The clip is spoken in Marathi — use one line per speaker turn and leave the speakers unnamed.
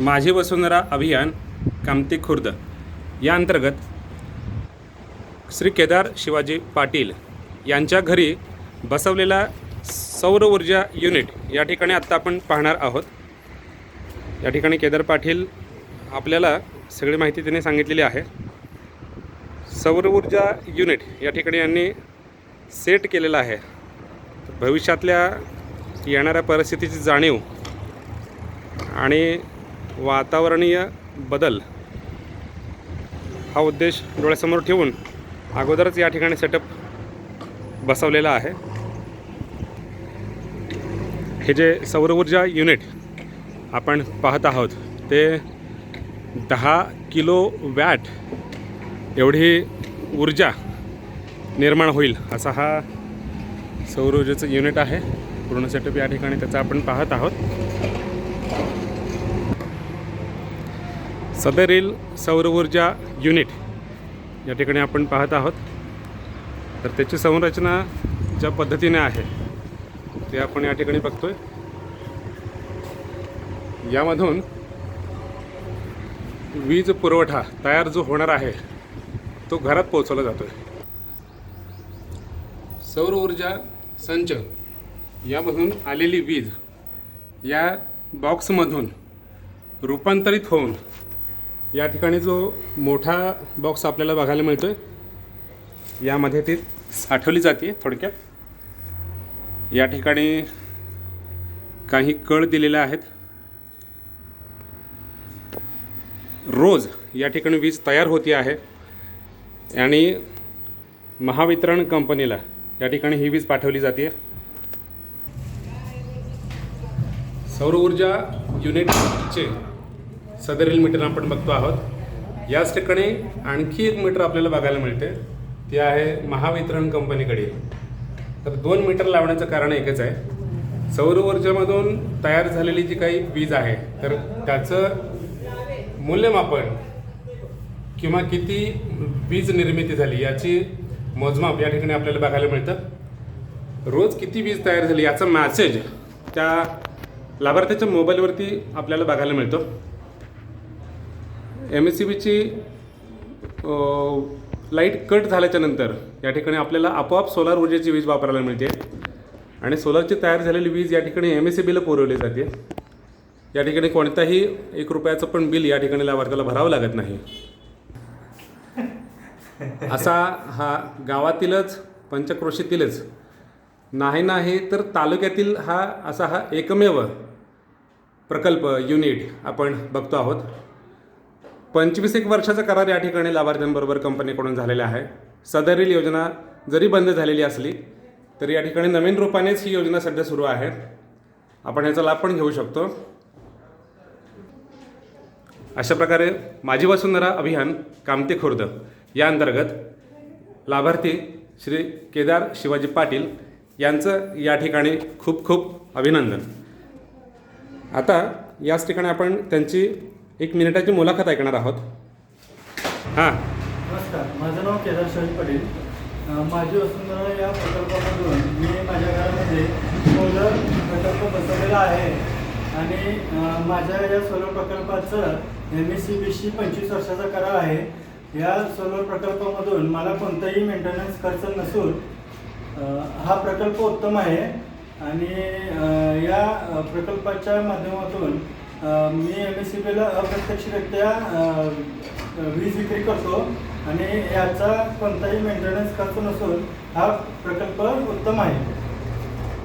माझी वसुंधरा अभियान कामती खुर्द. या अंतर्गत श्री केदार शिवाजी पाटील यांच्या घरी बसवलेला सौर ऊर्जा युनिट या ठिकाणी आत्ता आपण पाहणार आहोत. या ठिकाणी केदार पाटील आपल्याला सगळी माहिती त्यांनी सांगितलेली आहे. सौर ऊर्जा युनिट या ठिकाणी यांनी सेट केलेला आहे. भविष्यातल्या येणाऱ्या परिस्थितीची जाणीव आणि वातावरणीय बदल हा उद्देश डोळ्यासमोर ठेवून अगोदरच या ठिकाणी सेटअप बसवलेला आहे. हे जे सौर ऊर्जा युनिट आपण पाहत आहोत ते दहा किलो वॅट एवढी ऊर्जा निर्माण होईल असा हा सौर ऊर्जेचं युनिट आहे. पूर्ण सेटअप या ठिकाणी त्याचा आपण पाहत आहोत. सदरील सौर ऊर्जा युनिट. या ठिकाणी आपण पाहत आहोत. तर त्याची संरचना ज्या पद्धतीने आहे ते आपण या ठिकाणी बघतोय. यामधून वीज पुरवठा तयार जो होणार आहे तो घरात पोहोचवला जातो सौर ऊर्जा संच यामधून आलेली वीज या बॉक्समधून रूपांतरित होऊन या ठिकाणी जो मोठा बॉक्स आपल्याला बघायला मिळतो आहे यामध्ये ती साठवली जाते थोडक्यात. या ठिकाणी काही कळ दिलेल्या आहेत. रोज या ठिकाणी वीज तयार होती आहे आणि महावितरण कंपनीला या ठिकाणी ही वीज पाठवली जाते सौर ऊर्जा युनिटचे सदरील मीटर आपण बघतो आहोत. याच ठिकाणी आणखी एक मीटर आपल्याला बघायला मिळते. ती आहे महावितरण कंपनीकडील तर दोन मीटर लावण्याचं कारण एकच आहे. सौर ऊर्जेमधून तयार झालेली जी काही वीज आहे तर त्याचं मूल्यमापन किंवा किती वीज निर्मिती झाली याची मोजमाप या ठिकाणी आपल्याला बघायला मिळतं. रोज किती वीज तयार झाली याचा मॅसेज त्या लाभार्थ्याच्या मोबाईलवरती आपल्याला बघायला मिळतो. एम एस सी बीची लाइट कट झाल्याच्यानंतर या ठिकाणी आपल्याला आपोआप सोलार ऊर्जेची वीज वापरायला मिळते. आणि सोलारची तयार झालेली वीज या ठिकाणी एम एस सी बीला पुरवली जाते. या ठिकाणी कोणताही एक रुपयाचं पण बिल या ठिकाणी लाभार्थ्याला भरावं लागत नाही. असा हा गावातीलच पंचक्रोशीतीलच नाही नाही तर तालुक्यातील हा असा हा एकमेव प्रकल्प युनिट आपण बघतो आहोत. पंचवीस एक वर्षाचा करार या ठिकाणी लाभार्थ्यांबरोबर कंपनीकडून झालेला आहे. सदरील योजना जरी बंद झालेली असली तरी या ठिकाणी नवीन रूपानेच ही योजना सध्या सुरू आहे. आपण याचा लाभ पण घेऊ शकतो. अशा प्रकारे माझी वसुंधरा अभियान कामती खुर्द या अंतर्गत लाभार्थी श्री केदार शिवाजी पाटील यांचं या ठिकाणी खूप खूप अभिनंदन. आता याच ठिकाणी आपण त्यांची एक मिनिटाची मुलाखत ऐकणार आहोत. हां.
नमस्कार माझं नाव केदार शिवाजी पटेल. माझी वसुंधरा या प्रकल्पामधून मी माझ्या घरामध्ये सोलर प्रकल्प बसवलेला आहे. आणि माझ्या या सोलर प्रकल्पाचं एम एस सी बीशी पंचवीस वर्षाचा करार आहे. या सोलर प्रकल्पामधून मला कोणताही मेंटेनन्स खर्च नसून हा प्रकल्प उत्तम आहे. आणि या प्रकल्पाच्या माध्यमातून मी एम एस सी बीला अप्रत्यक्षरित्या वीज विक्री करतो आणि याचा कोणताही मेंटेनन्स खर्च नसून हा प्रकल्प उत्तम आहे.